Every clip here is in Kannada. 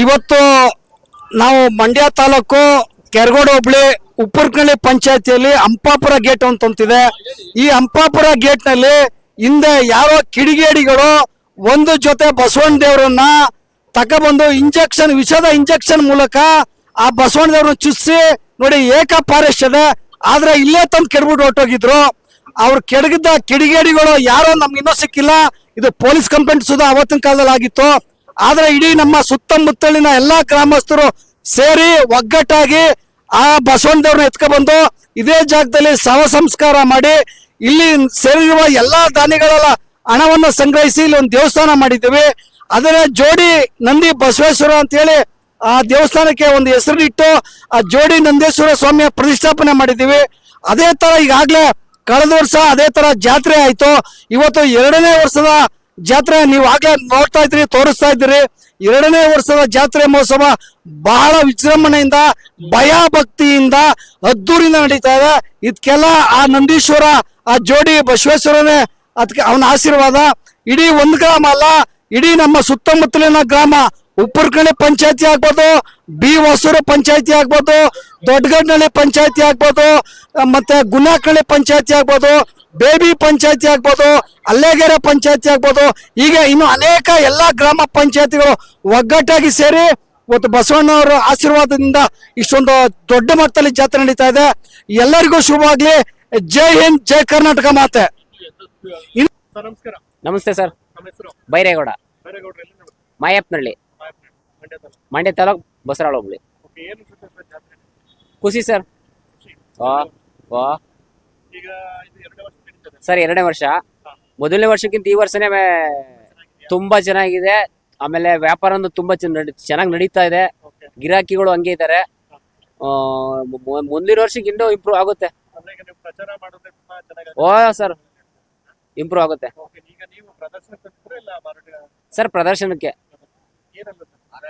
ಇವತ್ತು ನಾವು ಮಂಡ್ಯ ತಾಲೂಕು ಕೆರಗೋಡ ಹೋಬಳಿ ಉಪ್ಪರ್ಕಳ್ಳಿ ಪಂಚಾಯತಿಯಲ್ಲಿ ಹಂಪಾಪುರ ಗೇಟ್ ಅಂತ ಅಂತಿದೆ. ಈ ಹಂಪಾಪುರ ಗೇಟ್ನಲ್ಲಿ ಹಿಂದೆ ಯಾವ ಕಿಡಿಗೇಡಿಗಳು ಒಂದು ಜೊತೆ ಬಸವಣ್ಣ ದೇವರನ್ನ ತಗೊಬಂದು ಇಂಜೆಕ್ಷನ್, ವಿಷದ ಇಂಜೆಕ್ಷನ್ ಮೂಲಕ ಆ ಬಸವಣ್ಣ ದೇವ್ರನ್ನ ಚುಚ್ಚಿ ನೋಡಿ ಏಕ ಫಾರೆಸ್ಟ್ ಇದೆ. ಆದ್ರೆ ಇಲ್ಲೇ ತಂದು ಕೆಡ್ಬಿಟ್ಟು ಹೊಟ್ಟೋಗಿದ್ರು ಅವ್ರು ಕೆಡಗಿದ್ದ ಕಿಡಿಗೇಡಿಗಳು ಯಾರೋ ನಮ್ಗೆ ಇನ್ನೂ ಸಿಕ್ಕಿಲ್ಲ. ಇದು ಪೊಲೀಸ್ ಕಂಪ್ಲೇಂಟ್ ಸುದ ಅವತ್ತಿನ ಕಾಲದಲ್ಲಿ ಆಗಿತ್ತು. ಆದ್ರೆ ಇಡೀ ನಮ್ಮ ಸುತ್ತಮುತ್ತಲಿನ ಎಲ್ಲಾ ಗ್ರಾಮಸ್ಥರು ಸೇರಿ ಒಗ್ಗಟ್ಟಾಗಿ ಆ ಬಸವಣ್ಣ ದೇವ್ರನ್ನ ಎತ್ಕೊಬಂದು ಇದೇ ಜಾಗದಲ್ಲಿ ಶವ ಸಂಸ್ಕಾರ ಮಾಡಿ ಇಲ್ಲಿ ಸೇರಿರುವ ಎಲ್ಲಾ ದಾನಿಗಳೆಲ್ಲ ಹಣವನ್ನು ಸಂಗ್ರಹಿಸಿ ಇಲ್ಲಿ ಒಂದು ದೇವಸ್ಥಾನ ಮಾಡಿದ್ದೀವಿ. ಅದರ ಜೋಡಿ ನಂದಿ ಬಸವೇಶ್ವರ ಅಂತ ಹೇಳಿ ಆ ದೇವಸ್ಥಾನಕ್ಕೆ ಒಂದು ಹೆಸರಿಟ್ಟು ಆ ಜೋಡಿ ನಂದೇಶ್ವರ ಸ್ವಾಮಿಯ ಪ್ರತಿಷ್ಠಾಪನೆ ಮಾಡಿದ್ದೀವಿ. ಅದೇ ತರ ಈಗಾಗಲೇ ಕಳೆದ ವರ್ಷ ಅದೇ ತರ ಜಾತ್ರೆ ಆಯಿತು. ಇವತ್ತು ಎರಡನೇ ವರ್ಷದ ಜಾತ್ರೆ, ನೀವು ಆಗ್ಲೇ ನೋಡ್ತಾ ಇದ್ರಿ ತೋರಿಸ್ತಾ ಇದ್ದೀರಿ. ಎರಡನೇ ವರ್ಷದ ಜಾತ್ರೆ ಮಹೋತ್ಸವ ಬಹಳ ವಿಜೃಂಭಣೆಯಿಂದ ಭಯ ಭಕ್ತಿಯಿಂದ ಅದ್ದೂರಿಯಿಂದ ನಡೀತಾ ಇದೆ. ಇದಕ್ಕೆಲ್ಲ ಆ ನಂದೀಶ್ವರ, ಆ ಜೋಡಿ ಬಸವೇಶ್ವರನೇ ಅದಕ್ಕೆ ಅವನ ಆಶೀರ್ವಾದ. ಇಡೀ ಒಂದು ಗ್ರಾಮ ಅಲ್ಲ, ಇಡೀ ನಮ್ಮ ಸುತ್ತಮುತ್ತಲಿನ ಗ್ರಾಮ. ಉಪ್ಪರ್ಕಳ್ಳಿ ಪಂಚಾಯತಿ ಆಗ್ಬೋದು, ಬಿ ಹೊಸೂರು ಪಂಚಾಯತಿ ಆಗ್ಬೋದು, ದೊಡ್ಡಗಡ್ನಳ್ಳಿ ಪಂಚಾಯತಿ ಆಗ್ಬೋದು, ಮತ್ತೆ ಗುನಾಕಳ್ಳಿ ಪಂಚಾಯತಿ ಆಗ್ಬೋದು. ಬೇಬಿ ಪಂಚಾಯತಿ ಆಗ್ಬೋದು ಅಲ್ಲೇಗೆರೆ ಪಂಚಾಯತಿ ಆಗ್ಬೋದು ಹೀಗೆ ಇನ್ನು ಅನೇಕ ಎಲ್ಲಾ ಗ್ರಾಮ ಪಂಚಾಯತಿಗಳು ಒಗ್ಗಟ್ಟಾಗಿ ಸೇರಿ ಇವತ್ತು ಬಸವಣ್ಣವರ ಆಶೀರ್ವಾದದಿಂದ ಇಷ್ಟೊಂದು ದೊಡ್ಡ ಮಟ್ಟದಲ್ಲಿ ಜಾತ್ರೆ ನಡೀತಾ ಇದೆ. ಎಲ್ಲರಿಗೂ ಶುಭವಾಗ್ಲಿ ಜೈ ಹಿಂದ್ ಜೈ ಕರ್ನಾಟಕ ಮಾತೆ. ನಮಸ್ಕಾರ. ನಮಸ್ತೆ ಸರ್. ಬೈರೇಗೌಡ. ಮಾಯಪ್ಪನಹಳ್ಳಿ. ಮಂಡ್ಯ ತಾಲೂಕು. ಬಸರಾಳ ಹೋಗ್ಲಿ ಓಕೆ ಏನು ಅನ್ಸುತ್ತೆ ಜಾತ್ರೆ? ಖುಷಿ ಸರ್. ಖುಷಿ. ವಾ ವಾ ಈಗ ಇದು ಎರಡನೇ ವರ್ಷ ನಡೀತದೆ ಸರ್ ಎರಡನೇ ವರ್ಷ. ಮೊದಲನೇ ವರ್ಷಕ್ಕಿಂತ ಈ ವರ್ಷನೇ ತುಂಬಾ ಚೆನ್ನಾಗಿದೆ. ಆಮೇಲೆ ವ್ಯಾಪಾರ ತುಂಬಾ ಚೆನ್ನಾಗಿ ನಡೀತಾ ಇದೆ. ಗಿರಾಕಿಗಳು ಹಂಗೆ ಇದ್ದಾರೆ. ಮುಂದಿನ ವರ್ಷಕ್ಕೆ ಇನ್ನೂ ಇಂಪ್ರೂವ್ ಆಗುತ್ತೆ. ಓ, ಸರ್. ಇಂಪ್ರೂವ್ ಆಗುತ್ತೆ. ಸರ್, ಪ್ರದರ್ಶನಕ್ಕೆ.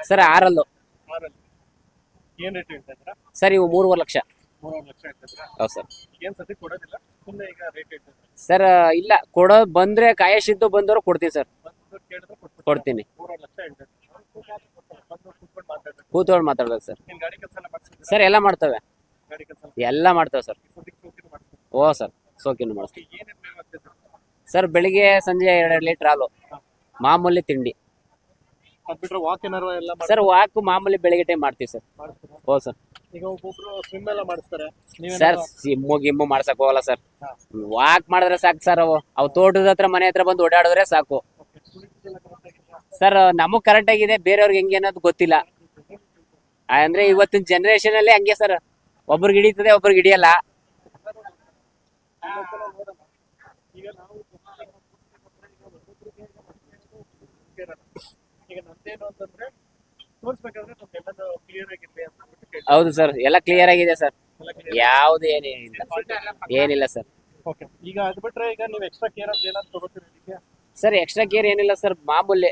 ಸರ್, ಆರಲ್ಲು. ಸರ್, ಇವು ಮೂರುವರೆ ಲಕ್ಷ. ಮೂರುವರೆ ಲಕ್ಷ ಹೇಳ್ತಾ ಹೌದು ಸರ್. ಏನ್ ಸತಿ ಕೊಡೋದಿಲ್ಲ ಸುಮ್ಮನೆ ಈಗ ರೇಟ್ ಹೇಳ್ತಾ ಸರ್ ಇಲ್ಲ ಕೊಡೋ ಬಂದ್ರೆ ಕಾಯಶಿದ್ದು ಬಂದವರು ಕೊಡ್ತೀನಿ ಸರ್. ಬಂದು ಕೇಳಿದ್ರೆ ಕೊಟ್ಬಿಡ್ತೀರಾ? ಕೊಡ್ತೀನಿ. ಮೂರುವರೆ ಲಕ್ಷ ಬಂದು ಕೂತ್ಕೊಂಡು ಮಾತಾಡ್ಬೇಕು. ಕೂತ್ಕೊಂಡು ಮಾತಾಡ್ಬೇಕು ಸರ್. ನೀನ್ ಗಾಡಿ ಕೆಲಸ ಎಲ್ಲ ಮಾಡ್ಸಿದ್ದೀರಾ? ಸರ್ ಎಲ್ಲ ಮಾಡ್ತವೆ. ಗಾಡಿ ಕೆಲಸ ಎಲ್ಲ ಮಾಡ್ತೇವೆ ಸರ್. ಸದ್ಯಕ್ಕೆ ಸೋಕಿನ ಮಾಡ್ಸ್ತೀನಿ ಓ ಸರ್ ಸೋಕಿನ್ನು ಮಾಡ್ತೀವಿ. ಏನೇನ್ ಸರ್? ಬೆಳಿಗ್ಗೆ ಸಂಜೆ ಎರಡು ಲೀಟ್ರ್ ಹಾಲು. ಮಾಮೂಲಿ ತಿಂಡಿ. ಅದ್ ಬಿಟ್ರೆ ವಾಕ್ ಏನಾರು ಎಲ್ಲ ಮಾಡ್- ಸರ್ ವಾಕು ಮಾಮೂಲಿ ಬೆಳಿಗ್ಗೆ ಟೈಮ್ ಮಾಡ್ತೀವಿ ಸರ್? ಓ ಸರ್. ಈಗ ಒಬ್ಬೊಬ್ರು ಸ್ವಿಮ್ ಎಲ್ಲ ಮಾಡಿಸ್ತಾರೆ. ಸರ್ ಸಿಮ್ಮು ಗಿಮ್ಮು ಮಾಡ್ಸಕ್ ಹೋಗಲ್ಲ ಸರ್ ವಾಕ್ ಮಾಡಿದ್ರೆ ಸಾಕು ಸರ್ ಅವು. ಅವು ತೋಟದ ಹತ್ರ ಮನೆ ಹತ್ರ ಬಂದು ಓಡಾಡಿದ್ರೆ ಸಾಕು. ಸರ್ ನಮಗ್ ಕರೆಕ್ಟ್ ಆಗಿದೆ ಬೇರೆಯವ್ರಿಗೆ ಹೆಂಗೆ ಅನ್ನೋದು ಗೊತ್ತಿಲ್ಲ. ಅಂದ್ರೆ ಇವತ್ತಿನ ಜನರೇಷನ್ ಅಲ್ಲಿ ಹಂಗೆ ಸರ್ ಒಬ್ರಿಗೆ ಹಿಡಿತದೆ ಒಬ್ರಿಗೆ ಹಿಡಿಯಲ್ಲ. ಈಗ ಅಂತಂದ್ರೆ ತೋರಿಸ್ಬೇಕಾದ್ರೆ ನಮ್ಗೆಲ್ಲ ಕ್ಲಿಯರ್ ಆಗಿರ್ಲಿ ಅಂತ ಅಂದ್ಬಿಟ್ಟು ಕೇಳ್ತೀನಿ. ಹೌದು ಸರ್ ಎಲ್ಲ ಕ್ಲಿಯರ್ ಆಗಿದೆ ಸರ್ ಯಾವ್ದು ಏನಿಲ್ಲ ಏನಿಲ್ಲ ಸರ್ ಓಕೆ ಈಗ ಅದು ಬಿಟ್ರೆ ಈಗ ನೀವು ಎಕ್ಸ್ಟ್ರಾ ಕೇರ್ ಅಂತ ಏನಾದ್ರು ತಗೋತೀರಿ ಇದಕ್ಕೆ? ಸರ್ ಎಕ್ಸ್ಟ್ರಾ ಕೇರ್ ಏನಿಲ್ಲ ಸರ್ ಮಾಮೂಲಿ.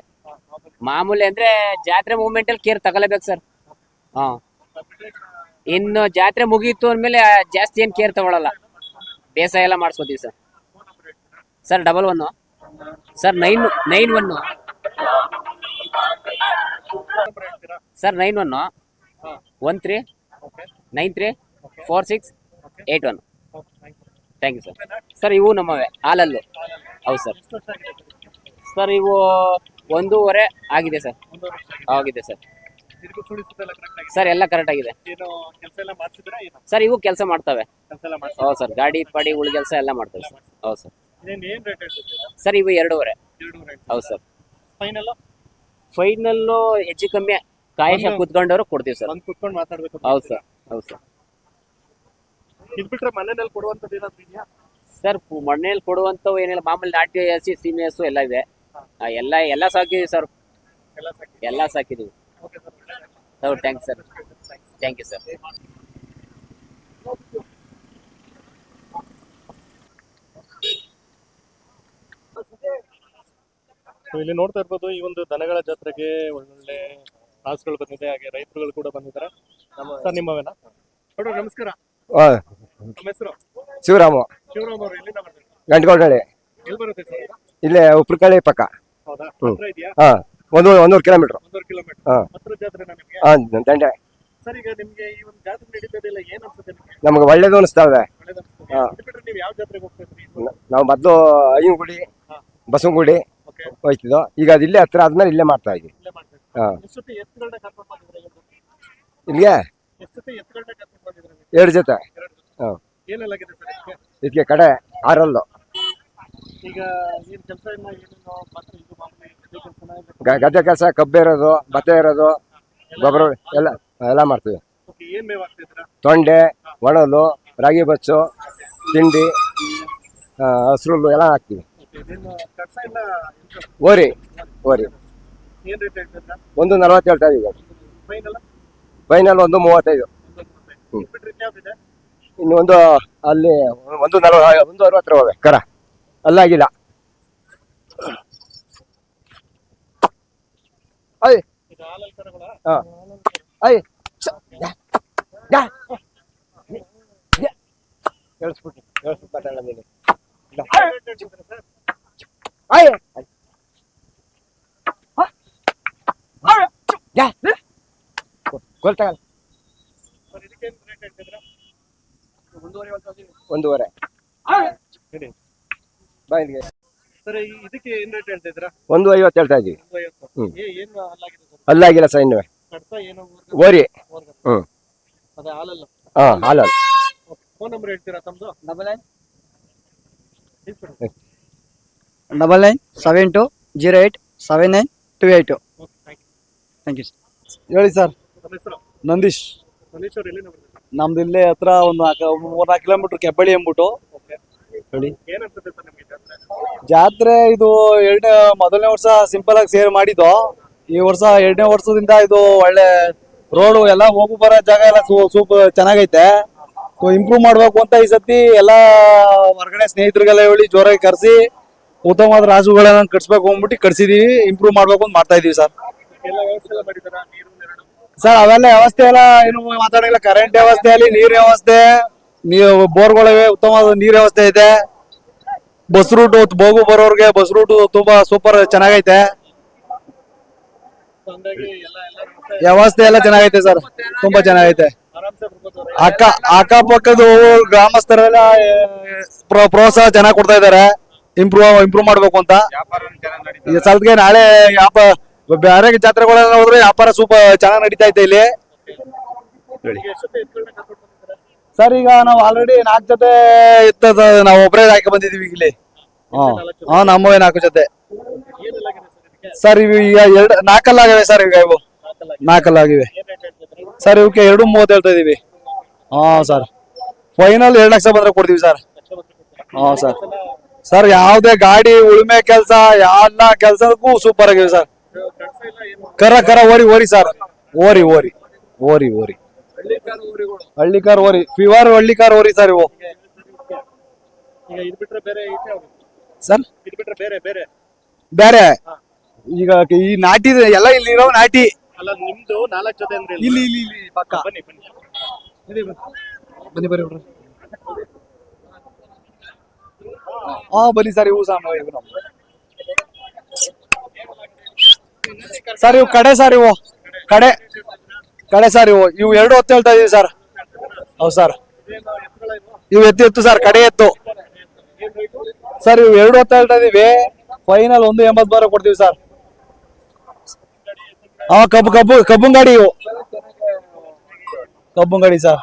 ಮಾಮೂಲಿ. ಅಂದ್ರೆ ಜಾತ್ರೆ ಮೂವ್ಮೆಂಟ್ ಅಲ್ಲಿ ಕೇರ್ ತಗೊಳ್ಬೇಕು ಸರ್ ಹಾ. ಇನ್ನು ಜಾತ್ರೆ ಮುಗಿಯಿತು ಅಂದಮೇಲೆ ಜಾಸ್ತಿ ಏನು ಕೇರ್ ತಗೊಳಲ್ಲ. ಬೇಸಾಯ ಎಲ್ಲ ಮಾಡಿಸ್ಕೋತೀವಿ sir sir double one sir nine nine one number ಹೇಳ್ತೀರಾ sir nine one one three nine three four six eight one thank you sir sir ಇವು ನಮ್ಮವೇ ಹಾಲಲ್ಲು. ಹೌದು ಸರ್ ಸರ್ ಇವು ಒಂದೂವರೆ ಆಗಿದೆ ಸರ್ ಆಗಿದೆ. ಸರ್ ಸರ್ ಎಲ್ಲ ಕರೆಕ್ಟ್ ಆಗಿದೆ. ಸರ್ ಇವು ಕೆಲಸ ಮಾಡ್ತವೆ. ಹೌದು ಸರ್ ಗಾಡಿ ಪಾಡಿ ಉಳಿ ಕೆಲಸ ಎಲ್ಲ ಮಾಡ್ತವೆ ಸರ್ ಹೌದು ಸರ್ ಸರ್ ಇವು ಎರಡೂವರೆ. ಹೌದು ಸರ್ ಫೈನಲ್ ಫೈನಲ್ಲು ಹೆಚ್ಚು ಕಮ್ಮಿ ಕಾಯಶ ಕುತ್ಕೊಂಡವ್ರು ಕೊಡ್ತೀವಿ ಸರ್. ಬಂದು ಕುತ್ಕೊಂಡು ಮಾತಾಡ್ಬೇಕು ಹೌದು ಸರ್ ಹೌದು ಸರ್. ಇದ್ ಬಿಟ್ರೆ ಮನೆಯಲ್ಲಿ ಕೊಡುವಂತದ್ದು ಏನಾದ್ರು ಇದೆಯಾ? ಸರ್ ಮಣ್ಣಲ್ಲಿ ಕೊಡುವಂಥವು ಏನಿಲ್ಲ. ಮಾಮೂಲಿ ನಾಟಿ ಹಸಿ ಸೀಮೆ ಹಸು ಎಲ್ಲ ಇದೆ ಆ, ಎಲ್ಲ ಎಲ್ಲ ಸಾಕಿದೀವಿ ಸರ್. ಎಲ್ಲ ಸಾಕಿ ಎಲ್ಲ ಸಾಕಿದೀವಿ. Okay sir. Thanks sir. Thank you sir ಇಲ್ಲಿ ನೋಡ್ತಾ ಇರ್ಬೋದು ಈ ಒಂದು ದನಗಳ ಜಾತ್ರೆಗೆ ಒಳ್ಳೊಳ್ಳೆ ಕಾಸುಗಳು ಬಂದಿದೆ ಹಾಗೆ ರೈತರುಗಳು ಕೂಡ ಬಂದಿದ್ದಾರೆ. ಸರ್ ನಿಮ್ಮವೇನ? ನೋಡ್ರಿ ನಮಸ್ಕಾರ. ಆ, ನಮ್ಮ ಹೆಸರು? ಶಿವರಾಮ. ಶಿವರಾಮ್ ಅವರು ಎಲ್ಲಿಂದ ಬರ್ತಾರೆ ಎಲ್ಲಿ ಬರುತ್ತೆ ಸರ್? ಇದು? ಇಲ್ಲೇ ಉಪ್ರಕಳ್ಳಿ ಪಕ್ಕ. ಹೌದಾ? ಹ್ಮ್. ಹತ್ರ ಇದೆಯಾ? ಹಾ ಒಂದು ಒಂದೂವರೆ ಕಿಲೋಮೀಟರ್ ಒಂದೂವರೆ ಕಿಲೋಮೀಟರ್ ಹಾ. ಹತ್ರ ಜಾತ್ರೆನಾ ನಿಮ್ಗೆ? ಹಾಂ ದಂಡೆ. ಸರ್ ಈಗ ನಿಮ್ಗೆ ಈ ಒಂದು ಜಾತ್ರೆ ನಡೀತದಿಲ್ಲ ಏನ್ ಅನ್ಸುತ್ತೆ ನಿಮ್ಗೆ? ನಮ್ಗೆ ಒಳ್ಳೇದು ಅನಿಸ್ತಾ ಇದೆ. ಒಳ್ಳೇದು ಅನ್ಸುತ್ತೆ. ಹಾ. ಇದು ಬಿಟ್ರೆ ನೀವು ಯಾವ ಜಾತ್ರೆಗೆ ಹೋಗ್ತಾ ಇದ್ರಿ? ನಾವು ಮೊದಲು ಅಯ್ಯಂಗುಡಿ. ಬಸವನಗುಡಿ ಹೋಯ್ತಿದ್ದೋ ಈಗ ಅದು ಇಲ್ಲೇ ಹತ್ರ ಆದ್ಮೇಲೆ ಇಲ್ಲೇ ಮಾಡ್ತಾ ಇದ್ವಿ ಹಾ. ಇಲ್ಲಿಗೆ? ಎರಡು ಜೊತೆ. ಇದಕ್ಕೆ? ಕಡೆ ಆರಲ್ಲು. ಗದ್ದೆ ಕೆಲಸ ಕಬ್ಬು ಇರೋದು ಭತ್ತ ಇರೋದು ಗೊಬ್ಬರ ಎಲ್ಲ ಎಲ್ಲ ಮಾಡ್ತೀವಿ. ತೊಂಡೆ ಒಣಲು ರಾಗಿ ಬಚ್ಚು ತಿಂಡಿ ಹಸ್ರುಲ್ಲು ಎಲ್ಲ ಹಾಕ್ತೀವಿ. ಓರಿ ಓರಿ. ಒಂದು ನಲವತ್ತು ಹೇಳ್ತಾ ಇದೀವಿ. ಫೈನಲ್ ಒಂದು ಮೂವತ್ತೈದು. ಇನ್ನು ಒಂದು ಅಲ್ಲಿ ಒಂದು ನಲ್ವ ಒಂದು ಅರವತ್ತರ ಹೋಗ ಕರ. ಅಲ್ಲಾಗಿಲ್ಲ. ಐ. ಕೇಳಿಸ್ಬಿಟ್ಟು ಹಾ. ಅಯ್ ಸ- ಯಾ- ಯಾ. ಯಾ. ಹೇಳ್ಸ್ಬಿಟ್ಟು ಹೇಳ್ಸ್ಬಿಟ್ಟು ಮಾತಾಡೋಣ ನೀನು. ಇಲ್ಲ. ರೇಟ್ ಸರ್ ಅಯ್ ಹ? ಅಯ್. ಯಾ. ಗೊ- ಗೊತ್ತಾಗಲ್ಲ ಸರ್ ಇದಕ್ಕೇನ್ ರೇಟ್ ಹೇಳ್ತಿದ್ರ ಒಂದೂವರೆ ಹೇಳಿ ಬಾ ಇಲ್ಲಿಗೆ ಸರ್ ಇದಕ್ಕೆ ಏನ್ ರೇಟ್ ಹೇಳ್ತಿದ್ರ ಒಂದು ಐವತ್ತು ಹೇಳ್ತಾ ಇದೀವಿ ಒಂದು ಐವತ್ತು ಹ್ಮ್. ಏ ಏನು ಹಾಲಾಗಿದೆ ಸರ್ ಅಲ್ಲಾಗಿಲ್ಲ ಸರ್ ಇನ್ನು ಕಡ್ಸ ಏನು ಓರಿ ಊರ್ಗ ಹ್ಮ್ ಅದೇ ಹಾಲಲ್ಲ ಹಾ ಹಾಲಲ್ಲಿ ಫೋನ್ ನಂಬರ್ ಹೇಳ್ತೀರಾ ತಮ್ದು ಇಸ್ಬಿಡಿ. Double nine seven two zero eight seven nine two eight okay thank thank you ಹೇಳಿ ಸರ್ ಯು ಹೆಸರು? ನಂದೀಶ್. ನಮ್ದು ಇಲ್ಲೇ ಹತ್ರ ಒಂದು ನಾಲ್ಕು ಮೂರ್ನಾಲ್ಕು ಕಿಲೋಮೀಟರ್ ಕೆಬ್ಬಳ್ಳಿ ಎಂಬಿಟ್ಟು ಓಕೆ. ಹೇಳಿ. ಸರ್ ಜಾತ್ರೆ? ಜಾತ್ರೆ ಇದು ಎರಡನೇ ಮೊದಲನೇ ವರ್ಷ ಸಿಂಪಲ್ ಆಗಿ ಸೇರ್ ಮಾಡಿದ್ದು. ಈ ವರ್ಷ ಎರಡನೇ ವರ್ಷದಿಂದ ಇದು ಒಳ್ಳೆ ರೋಡು ಎಲ್ಲ ಹೋಗು ಬರೋ ಜಾಗ ಎಲ್ಲ ಸೂಪರ್ ಚೆನ್ನಾಗೈತೆ. ಇಂಪ್ರೂವ್ ಮಾಡ್ಬೇಕು ಅಂತ ಈ ಸತಿ ಎಲ್ಲ ಹೊರಗಡೆ ಸ್ನೇಹಿತರಿಗೆಲ್ಲ ಹೇಳಿ ಜೋರಾಗಿ ಕರೆಸಿ. ಉತ್ತಮವಾದ ರಾಜುಗಳನ್ನ ಕಟ್ಸ್ಬೇಕು ಅಂದ್ಬಿಟ್ಟು ಕಟ್ಸಿದೀವಿ ಇಂಪ್ರೂವ್ ಮಾಡ್ಬೇಕು ಅಂತ ಮಾಡ್ತಾ ಇದೀವಿ ಸರ್. ಸರ್ ಅವೆಲ್ಲ ವ್ಯವಸ್ಥೆ ಎಲ್ಲ ಏನು ಮಾತಾಡಿಲ್ಲ ಕರೆಂಟ್ ವ್ಯವಸ್ಥೆ ಅಲ್ಲಿ ನೀರ್ ವ್ಯವಸ್ಥೆ ನೀವು ಬೋರ್ಗಳಿವೆ ಉತ್ತಮವಾದ ನೀರ್ ವ್ಯವಸ್ಥೆ ಇದೆ. ಬಸ್ ರೂಟ್ ಬೋಗು ಬರೋರ್ಗೆ ಬಸ್ ರೂಟ್ ತುಂಬಾ ಸೂಪರ್ ಚೆನ್ನಾಗೈತೆ. ವ್ಯವಸ್ಥೆ ಎಲ್ಲ ಚೆನ್ನಾಗೈತೆ ಸರ್. ತುಂಬಾ ಚೆನ್ನಾಗೈತೆ. ಅಕ್ಕ ಅಕ್ಕಪಕ್ಕದ ಗ್ರಾಮಸ್ಥರೆಲ್ಲ ಪ್ರೋತ್ಸಾಹ ಚೆನ್ನಾಗಿ ಕೊಡ್ತಾ ಇದಾರೆ ಇಂಪ್ರೂವ್ ಇಂಪ್ರೂವ್ ಮಾಡ್ಬೇಕು ಅಂತ. ಈ ಸಲ್ಗೆ ನಾಳೆ ವ್ಯಾಪ ಬೇರೆ ಜಾತ್ರೆಗಳೆಲ್ಲ ಹೋದ್ರೆ ವ್ಯಾಪಾರ ಸೂಪರ್ ಚೆನ್ನಾಗಿ ನಡೀತಾ ಐತೆ ಇಲ್ಲಿ. ಸರ್ ಈಗ ನಾವು ಆಲ್ರೆಡಿ ನಾಲ್ಕು ಜೊತೆ ಇತ್ತದ ನಾವು ಒಬ್ಬರೇ ಹಾಕಿ ಬಂದಿದೀವಿ ಇಲ್ಲಿ. ಹಾ. ಹಾ ನಮ್ಮವೇ ನಾಲ್ಕು ಜೊತೆ. ಸರ್ ಇವು ಈಗ ಎರಡು ನಾಲ್ಕಲ್ಲಾಗಿವೆ ಸರ್ ಈಗ ಇವು. ನಾಲ್ಕಲ್ಲ ನಾಲ್ಕಲ್ಲಾಗಿವೆ. ಸರ್ ಇವಕ್ಕೆ ಎರಡು ಮೂವತ್ತು ಹೇಳ್ತಾ ಇದೀವಿ. ಹಾ ಸರ್. ಫೈನಲ್ ಎರಡು ಲಕ್ಷ ಬಂದ್ರೆ ಕೊಡ್ತೀವಿ ಸರ್. ಹಾ ಸರ್. ಸರ್ ಯಾವುದೇ ಗಾಡಿ ಉಳುಮೆ ಕೆಲಸ ಎಲ್ಲ ಕೆಲಸಕ್ಕೂ ಸೂಪರ್ ಆಗಿವೆ ಸರ್ ಕರ ಕರ ಓರಿ ಓರಿ ಸರ್ ಓರಿ ಓರಿ ಓರಿ ಓರಿ ಹಳ್ಳಿ ಕಾರ್ ಓರಿ ಫಿವರ್ ಹಳ್ಳಿ ಕಾರ್ ಓರಿ ಸರ್ ಇವು ಸರ್ ಬೇರೆ ಈಗ ಈ ನಾಟಿ ಎಲ್ಲ ಇಲ್ಲಿ ಇರೋ ನಾಟಿ ಇಲ್ಲಿ ಇಲ್ಲಿ ಇಲ್ಲಿ ಪಕ್ಕ ಬನ್ನಿ ಬನ್ನಿ ಬನ್ನಿ. ಬನ್ನಿ ಬರ್ರಿ ಬಿಡ್ರಿ ಬಲಿ ಸರ್ ಇವು ಸಾಮ ಇವು. ಸರ್ ಇವು ಕಡೆ ಸರ್ ಇವು ಕಡೆ ಕಡೆ ಸರ್ ಇವು ಇವು ಎರಡು ಹೊತ್ತು ಹೇಳ್ತಾ ಇದೀವಿ ಸರ್. ಹೌದು ಸರ್. ಇವು? ಎತ್ತು ಎತ್ತು ಸರ್, ಕಡೆ ಎತ್ತು. ಸರ್, ಇವು ಎರಡು ಹೊತ್ತು ಹೇಳ್ತಾ ಇದೀವಿ. ಫೈನಲ್ ಒಂದು ಎಂಬತ್ತು ಬಾರ ಕೊಡ್ತೀವಿ ಸರ್. ಹಾ ಕಬ್ಬು ಕಬ್ಬು ಗಾಡಿ ಇವು. ಕಬ್ಬುನ್ ಗಾಡಿ ಸರ್.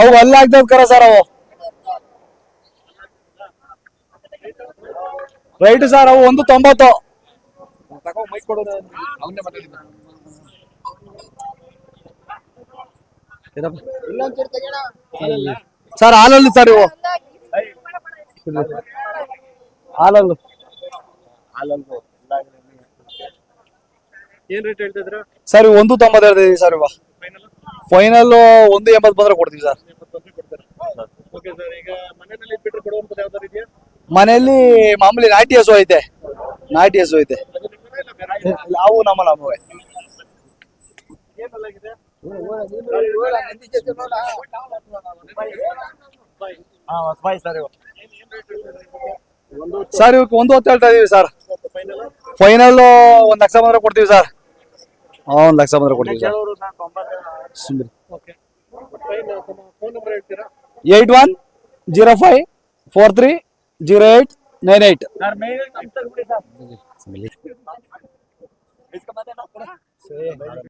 ಅವು ಅಲ್ಲ ಆಗ್ತಾವ್ ಕರ ಸರ್ ಅವು. ರೈಟ್ ಸರ್ ಅವು ಒಂದು ತೊಂಬತ್ತು. ಸರ್ ಹಾಲಲ್ಲಿ ಸರ್ ಇವು. ಹಾಲಲ್ಲು. ಏನ್ ರೇಟ್ ಹೇಳ್ತಿದ್ರ ಸರ್ ಇವು ಒಂದು ತೊಂಬತ್ತು ಹೇಳ್ತಿದೀವಿ ಸರ್ ಇವ. ಫೈನಲ್ ಫೈನಲ್ ಒಂದು ಎಂಬತ್ತು ಬಂದ್ರೆ ಕೊಡ್ತೀವಿ ಸರ್ ಎಪ್ಪತ್ತೊಂದು ಕೊಡ್ತಾರೆ ಓಕೆ ಸರ್ ಈಗ ಮನೆಯಲ್ಲಿ ಬಿಟ್ಟರೆ ಕೊಡುವಂಥದ್ದು ಯಾವ್ದಾರು ಇದೆಯಾ ಮನೆಯಲ್ಲಿ ಮಾಮೂಲಿ ನಾಟಿ ಹಸು ಐತೆ. ನಾಟಿ ಹಸು ಐತೆ. ಅವು ನಮ್ಮ ನಮ್ಮವೇ ಸರ್ ಇವಕ್ಕೆ ಒಂದು ಹೊತ್ತು ಹೇಳ್ತಾ ಇದೀವಿ ಸರ್. ಫೈನಲ್ ಒಂದ್ ಲಕ್ಷ ಬಂದ್ರೆ ಕೊಡ್ತೀವಿ ಸರ್. ಒಂದ್ ಲಕ್ಷ ಬಂದ್ರೆ ಕೊಡ್ತೀವಿ sir. Eight one zero five four three zero eight nine eight.